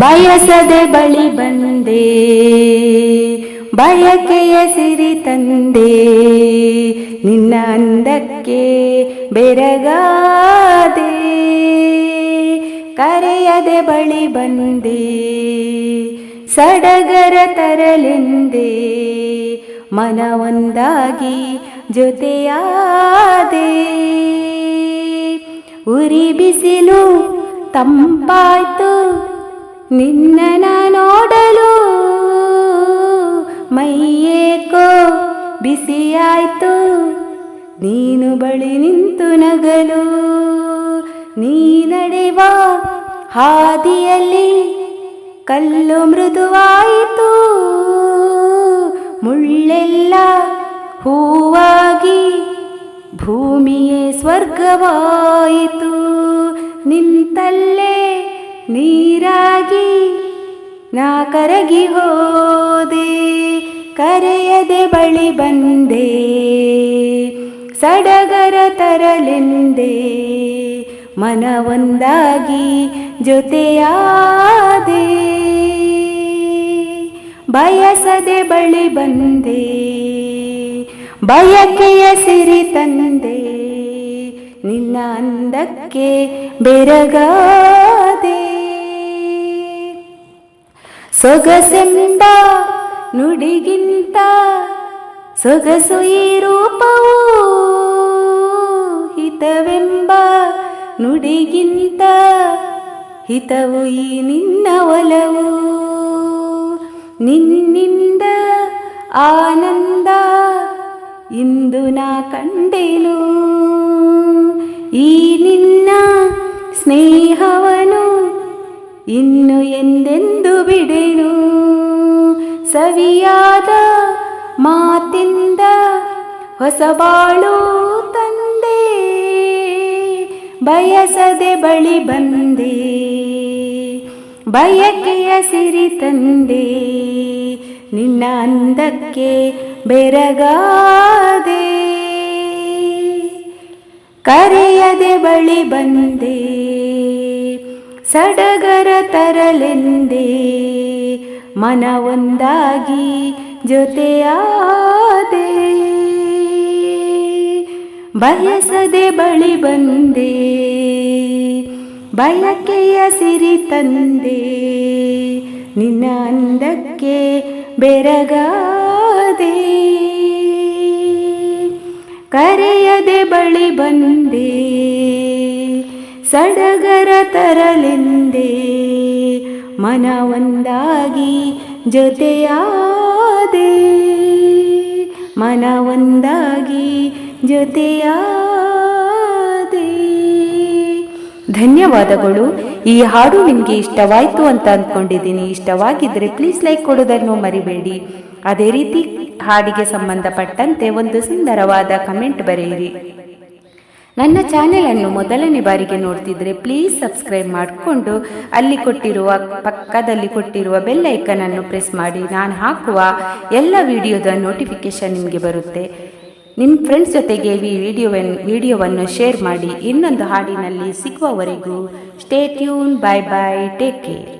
ಬಯಸದೆ ಬಳಿ ಬಂದೆ ಬಯಕೆಯ ಸಿರಿ ತಂದೆ. ನಿನ್ನ ಅಂದಕ್ಕೆ ಬೆರಗಾದೆ, ಕರೆಯದೆ ಬಳಿ ಬಂದೆ. ಸಡಗರ ತರಲೆಂದೆ, ಮನವೊಂದಾಗಿ ಜೊತೆಯಾದೆ. ಉರಿ ಬಿಸಿಲು ತಂಪಾಯ್ತು ನಿನ್ನ ನೋಡಲು ಮೈಯೇಕೋ ಬಿಸಿಯಾಯ್ತು. ನೀನು ಬಳಿ ನಿಂತು ನಗಲು. ನೀ ನಡೆವ ಹಾದಿಯಲ್ಲಿ ಕಲ್ಲು ಮೃದುವಾಯಿತು. ಮುಳ್ಳೆಲ್ಲ ಹೂವಾಗಿ ಭೂಮಿಯೇ ಸ್ವರ್ಗವಾಯಿತು. ನಿಂತಲ್ಲೇ ನೀರಾಗಿ ನಾ ಕರಗಿ ಹೋದೆ, ಕರೆಯದೆ ಬಳಿ ಬಂದೆ, ಸಡಗರ ತರಲೆಂದೆ, ಮನವೊಂದಾಗಿ ಜೊತೆಯಾದೆ, ಬಯಸದೆ ಬಳಿ ಬಂದೆ ಬಯಕೆಯ ಸಿರಿ ತಂದೆ, ನಿನ್ನ ಅಂದಕ್ಕೆ ಬೆರಗಾದೆ ಸೊಗಸೆಂಬ ನುಡಿಗಿಂತ ಸೊಗಸು ಈ ರೂಪವು ಹಿತವೆಂಬ ನುಡಿಗಿಂತ ಹಿತವು ಈ ನಿನ್ನ ಒಲವು. ನಿನ್ನಿಂದ ಆನಂದ ಇಂದು ನಾ ಕಂಡೆನು. ಈ ನಿನ್ನ ಸ್ನೇಹವನು ಇನ್ನು ಎಂದೆಂದು ಸವಿಯಾದ ಮಾತಿಂದ ಹೊಸ ಬಾಳು ತಂದೆ. ಬಯಸದೆ ಬಳಿ ಬಂದೆ. ಬಯಕೆಯ ಸಿರಿ ತಂದೆ. ನಿನ್ನ ಅಂದಕ್ಕೆ ಬೆರಗಾದೆ. ಕರೆಯದೆ ಬಳಿ ಬಂದೆ. ಸಡಗರ ತರಲೆಂದೇ ಮನವೊಂದಾಗಿ ಜೊತೆಯಾದೆ. ಬಯಸದೆ ಬಳಿ ಬಂದೆ, ಬಯಕೆಯ ಸಿರಿ ತಂದೆ, ನಿನ್ನ ಅಂದಕ್ಕೆ ಬೆರಗಾದೆ. ಕರೆಯದೆ ಬಳಿ ಬಂದೆ ಸಡಗರ ತರಲೆಂದೆ ಮನವೊಂದಾಗಿ ಜೊತೆಯಾದೆ. ಮನವೊಂದಾಗಿ ಜೊತೆಯಾದೆ. ಧನ್ಯವಾದಗಳು. ಈ ಹಾಡು ನಿಮಗೆ ಇಷ್ಟವಾಯಿತು ಅಂತ ಅಂದ್ಕೊಂಡಿದ್ದೀನಿ. ಇಷ್ಟವಾಗಿದ್ದರೆ ಪ್ಲೀಸ್ ಲೈಕ್ ಕೊಡೋದನ್ನು ಮರಿಬೇಡಿ. ಅದೇ ರೀತಿ ಹಾಡಿಗೆ ಸಂಬಂಧಪಟ್ಟಂತೆ ಒಂದು ಸುಂದರವಾದ ಕಮೆಂಟ್ ಬರೆಯಿರಿ. ನನ್ನ ಚಾನೆಲ್ ಅನ್ನು ಮೊದಲನೇ ಬಾರಿಗೆ ನೋಡ್ತಿದ್ರೆ ಪ್ಲೀಸ್ ಸಬ್ಸ್ಕ್ರೈಬ್ ಮಾಡಿಕೊಂಡು ಅಲ್ಲಿ ಕೊಟ್ಟಿರುವ ಪಕ್ಕದಲ್ಲಿ ಕೊಟ್ಟಿರುವ ಬೆಲ್ ಅನ್ನು ಪ್ರೆಸ್ ಮಾಡಿ. ನಾನು ಹಾಕುವ ಎಲ್ಲ ವಿಡಿಯೋದ ನೋಟಿಫಿಕೇಶನ್ ನಿಮಗೆ ಬರುತ್ತೆ. ನಿಮ್ಮ ಫ್ರೆಂಡ್ಸ್ ಜೊತೆಗೆ ಈ ವಿಡಿಯೋ ವಿಡಿಯೋವನ್ನು ಶೇರ್ ಮಾಡಿ. ಇನ್ನೊಂದು ಹಾಡಿನಲ್ಲಿ ಸಿಗುವವರೆಗೂ stay tune bye bye take care